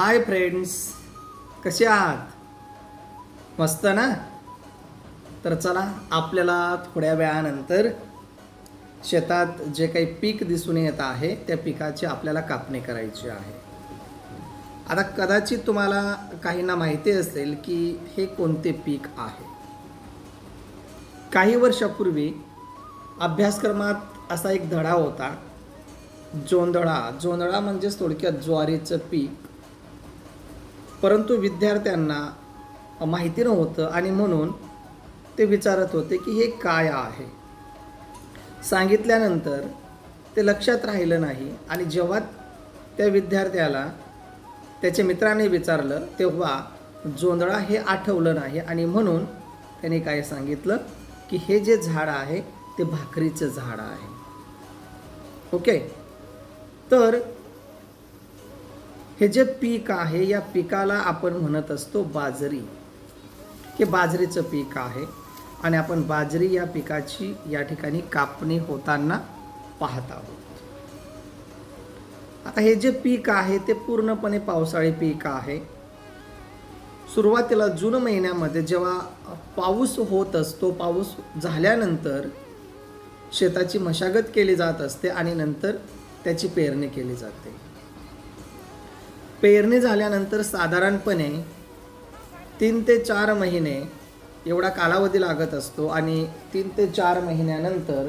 Hi friends कसे आहात? मस्त ना? तर चला आपल्याला थोड्या वेळानंतर शेतात जे काही पीक दिसून येत आहे त्या पिकाची आपल्याला कापणी करायची आहे. आता कदाचित तुम्हाला काहींना माहिती असेल की हे कोणते पीक आहे. काही वर्षापूर्वी अभ्यासक्रमात असा एक धडा होता. जोंधळा. जोंधळा म्हणजेच थोडक्यात ज्वारीचं पीक. परंतु विद्यार्थ्यांना माहिती नव्हतं आणि म्हणून ते विचारत होते की हे काय आहे? सांगितल्यानंतर ते लक्षात राहिलं नाही आणि जेव्हा त्या विद्यार्थ्याला त्याच्या मित्राने विचारलं तेव्हा जोंधळा हे आठवलं नाही आणि म्हणून त्याने काय सांगितलं की हे जे झाड आहे ते भाकरीचं झाड आहे. ओके? तर हे जे पीक आहे या पिकाला आपण म्हणत असतो बाजरी. हे बाजरीचं पीक आहे आणि आपण बाजरी या पिकाची या ठिकाणी कापणी होताना पाहत आहोत. आता हे जे पीक आहे ते पूर्णपणे पावसाळी पीक आहे. सुरुवातीला जून महिन्यामध्ये जेव्हा पाऊस होत असतो पाऊस झाल्यानंतर शेताची मशागत केली जात असते आणि नंतर त्याची पेरणी केली जाते. पेरणी झाल्यानंतर साधारणपणे तीन ते चार महिने एवढा कालावधी लागत असतो आणि तीन ते चार महिन्यानंतर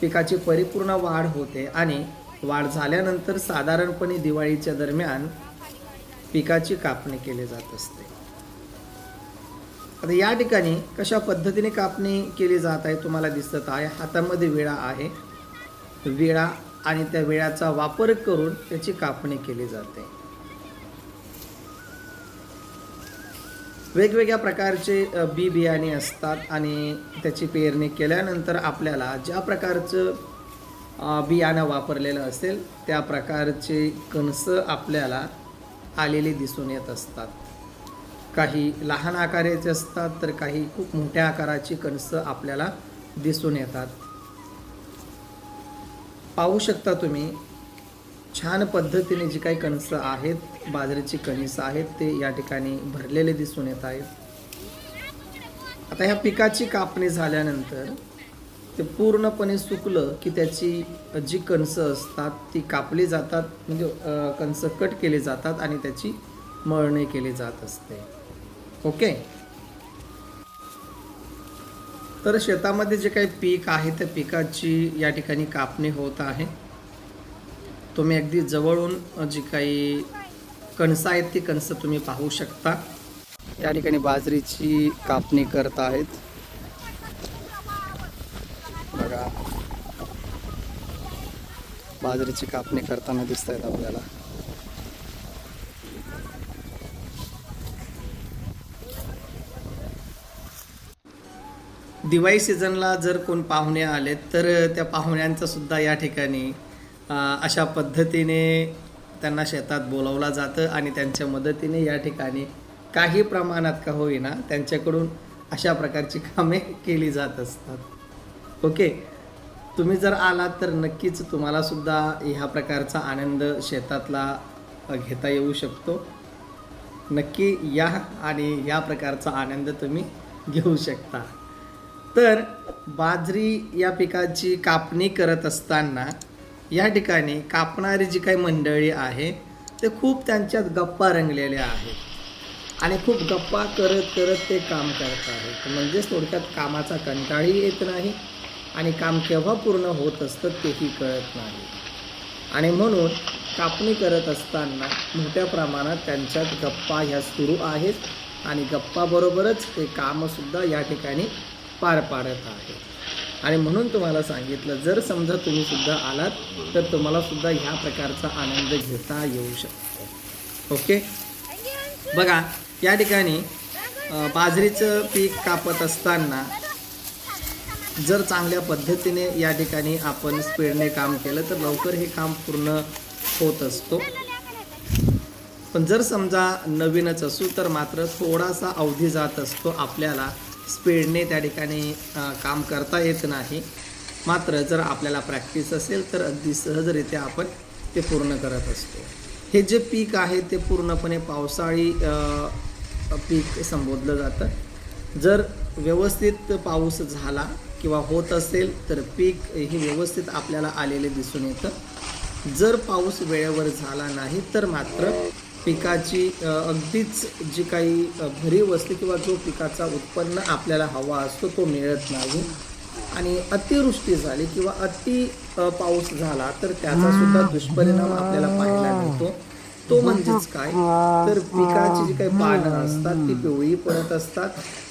पिकाची परिपूर्ण वाढ होते आणि वाढ झाल्यानंतर साधारणपणे दिवाळीच्या दरम्यान पिकाची कापणी केली जात असते. आता या ठिकाणी कशा पद्धतीने कापणी केली जात आहे तुम्हाला दिसत आहे? हातामध्ये विळा आहे. विळा आणि त्या वेळाचा वापर करून त्याची कापणी केली जाते. वेगवेगळ्या प्रकारचे बी बियाणे असतात आणि त्याची पेरणी केल्यानंतर आपल्याला ज्या प्रकारचं बियाणं वापरलेलं असेल त्या प्रकारचे कणसं आपल्याला आलेले दिसून येत असतात. काही लहान आकाराचे असतात तर काही खूप मोठ्या आकाराची कणसं आपल्याला दिसून येतात. पाहू शकता तुम्ही छान पद्धतीने जी काही कणसं आहेत बाजरीची कणिसं आहेत ते या ठिकाणी भरलेले दिसून येत आहेत. आता ह्या पिकाची कापणी झाल्यानंतर ते पूर्णपणे सुकलं की त्याची जी कणसं असतात ती कापली जातात म्हणजे कणसं कट केली जातात आणि त्याची मळणी केली जात असते. ओके? तर शेतामध्ये जे काही पीक आहे त्या पिकाची या ठिकाणी कापणी होत आहे. तुम्ही अगदी जवळून जी काही कणसं आहेत ती कणसं तुम्ही पाहू शकता. या ठिकाणी बाजरीची कापणी करत आहेत. बघा. बाजरीची कापणी करताना दिसत आहेत आपल्याला. दिवाळी सीझनला जर कोण पाहुणे आले तर त्या पाहुण्यांचा सुद्धा या ठिकाणी अशा पद्धतीने त्यांना शेतात बोलावलं जातं आणि त्यांच्या मदतीने या ठिकाणी काही प्रमाणात का होईना त्यांच्याकडून अशा प्रकारची कामे केली जात असतात. ओके? तुम्ही जर आलात तर नक्कीच तुम्हाला सुद्धा ह्या प्रकारचा आनंद शेतातला घेता येऊ शकतो. नक्की या आणि या प्रकारचा आनंद तुम्ही घेऊ शकता. तर बाजरी या पिकाची कापणी करत असताना या ठिकाणी कापणारी जी काही मंडळी आहे ते खूप त्यांच्यात गप्पा रंगलेल्या आहेत. आणि खूप गप्पा करत करत ते काम करत आहेत. म्हणजेच थोडक्यात कामाचा कंटाळही येत नाही आणि काम केव्हा पूर्ण होत असतं तेही कळत नाही. आणि म्हणून कापणी करत असताना मोठ्या प्रमाणात त्यांच्यात गप्पा ह्या सुरू आहेत. आणि गप्पाबरोबरच ते कामसुद्धा या ठिकाणी पार पाडत आहे. आणि म्हणून तुम्हाला सांगितलं जर समजा तुम्ही सुद्धा आलात तर तुम्हाला सुद्धा ह्या प्रकारचा आनंद घेता येऊ शकतो. ओके? बघा या ठिकाणी बाजरीचं पीक कापत असताना जर चांगल्या पद्धतीने या ठिकाणी आपण स्पीडने काम केलं तर लवकर हे काम पूर्ण होत असतो. पण जर समजा नवीनच असू तर मात्र थोडासा अवधी जात असतो आपल्याला. स्पीडने त्या ठिकाणी काम करता येत नाही. मात्र जर आपल्याला प्रॅक्टिस असेल तर अगदी सहजरित्या आपण ते पूर्ण करत असतो. हे जे पीक आहे ते पूर्णपणे पावसाळी पीक संबोधलं जातं. जर व्यवस्थित पाऊस झाला किंवा होत असेल तर पीक हे व्यवस्थित आपल्याला आलेले दिसून येतं. जर पाऊस वेळेवर झाला नाही तर मात्र पिकाची अगदीच जी काही भरीव असते किंवा जो पिकाचा उत्पन्न आपल्याला हवा असतो तो मिळत नाही. आणि अतिवृष्टी झाली किंवा अति पाऊस झाला तर त्याचा सुद्धा दुष्परिणाम आपल्याला पाहायला मिळतो. तो म्हणजेच काय? तर पिकाची जी काही पानं असतात ती पिवळी पडत असतात.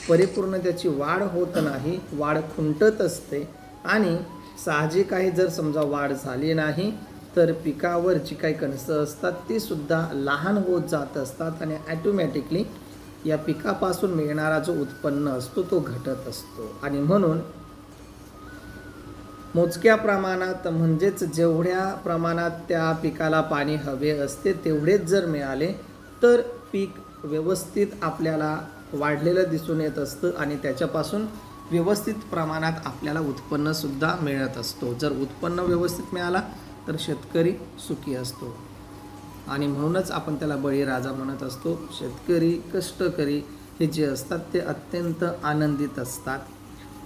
परिपूर्ण त्याची वाढ होत नाही वाढ खुंटत असते. आणि साहजिक आहे जर समजा वाढ झाली नाही तर पिकावर जी काही कणसं असतात ती सुद्धा लहान होत जात असतात आणि ॲटोमॅटिकली या पिकापासून मिळणारा जो उत्पन्न असतो तो घटत असतो. आणि म्हणून मोजक्या प्रमाणात म्हणजेच जेवढ्या प्रमाणात त्या पिकाला पाणी हवे असते तेवढेच जर मिळाले तर पीक व्यवस्थित आपल्याला वाढलेलं दिसून येत असतं आणि त्याच्यापासून व्यवस्थित प्रमाणात आपल्याला उत्पन्नसुद्धा मिळत असतो. जर उत्पन्न व्यवस्थित मिळाला तर शेतकरी सुखी असतो. आणि म्हणूनच आपण त्याला बळीराजा म्हणत असतो. शेतकरी कष्टकरी हे जे असतात ते अत्यंत आनंदित असतात.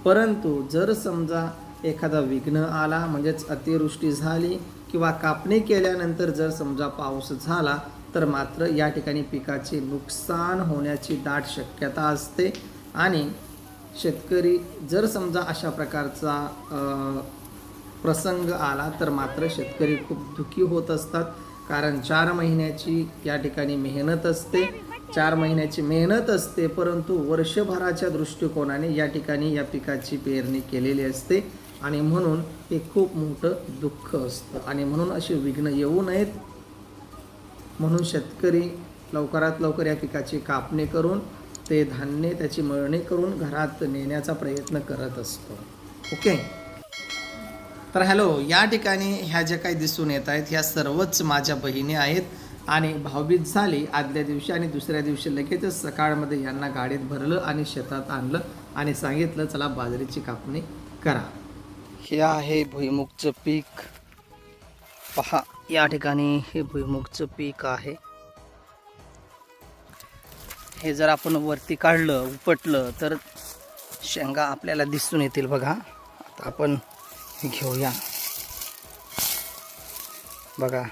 परंतु जर समजा एखादा विघ्न आला म्हणजेच अतिवृष्टी झाली किंवा कापणी केल्यानंतर जर समजा पाऊस झाला तर मात्र या ठिकाणी पिकाचे नुकसान होण्याची दाट शक्यता असते. आणि शेतकरी जर समजा अशा प्रकारचा प्रसंग आला तर मात्र शेतकरी खूप दुःखी होत असतात. कारण चार महिन्याची या ठिकाणी मेहनत असते. चार महिन्याची मेहनत असते परंतु वर्षभराच्या दृष्टिकोनाने या ठिकाणी या पिकाची पेरणी केलेली असते. आणि म्हणून हे खूप मोठं दुःख असतं. आणि म्हणून असे विघ्न येऊ नयेत. म्हणून शेतकरी लवकरात लवकर या पिकाची कापणी करून ते धान्य त्याची मळणी करून घरात नेण्याचा प्रयत्न करत असतो. ओके? तर हॅलो या ठिकाणी ह्या ज्या काही दिसून येत आहेत ह्या सर्वच माझ्या बहिणी आहेत आणि भाऊबीज झाली आदल्या दिवशी आणि दुसऱ्या दिवशी लगेचच सकाळमध्ये यांना गाडीत भरलं आणि शेतात आणलं आणि सांगितलं चला बाजरीची कापणी करा. हे आहे भुईमुगचं पीक. पहा या ठिकाणी हे भुईमुगचं पीक आहे. हे जर आपण वरती काढलं उपटलं तर शेंगा आपल्याला दिसून येतील बघा. आता आपण घेऊया. बघा.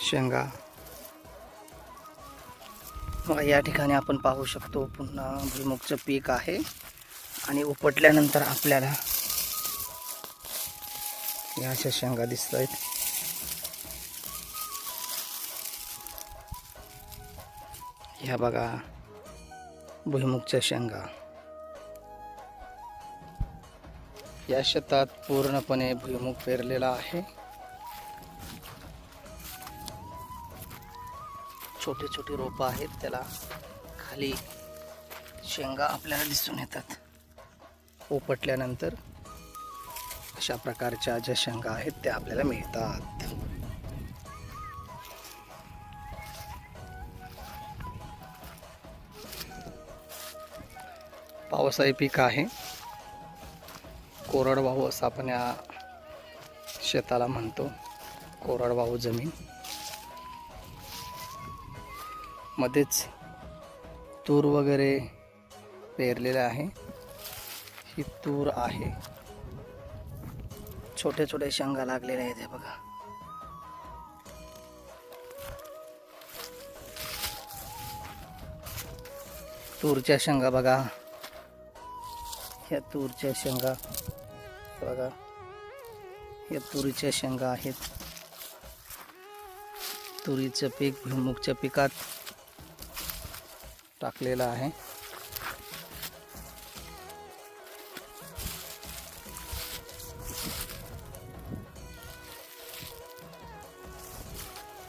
शेंगा. बघा या ठिकाणी आपण पाहू शकतो पुन्हा भुईमुगचं पीक आहे. आणि उपटल्यानंतर आपल्याला या अशा शेंगा दिसत आहेत ह्या बघा भुईमुगच्या शेंगा. या शेतात पूर्णपणे भुईमुग पेरलेला आहे. छोटे छोटे रोपं आहेत त्याला खाली शेंगा आपल्याला दिसून येतात. उपटल्यानंतर अशा प्रकारच्या ज्या शेंगा आहेत त्या आपल्याला मिळतात. पावसाळी पीक आहे. कोरडवाहू असं आपण या शेताला म्हणतो. कोरडवाहू जमीन. मध्येच तूर वगैरे पेरलेलं आहे. ही तूर आहे. छोटे छोटे शेंगा लागलेले आहेत हे बघा. तूरच्या शेंगा बघा. ह्या तूरच्या शेंगा. बघा. या तुरीच्या शेंगा आहेत. तुरीचं पीक भुईमुगच्या पिकात टाकलेलं आहे.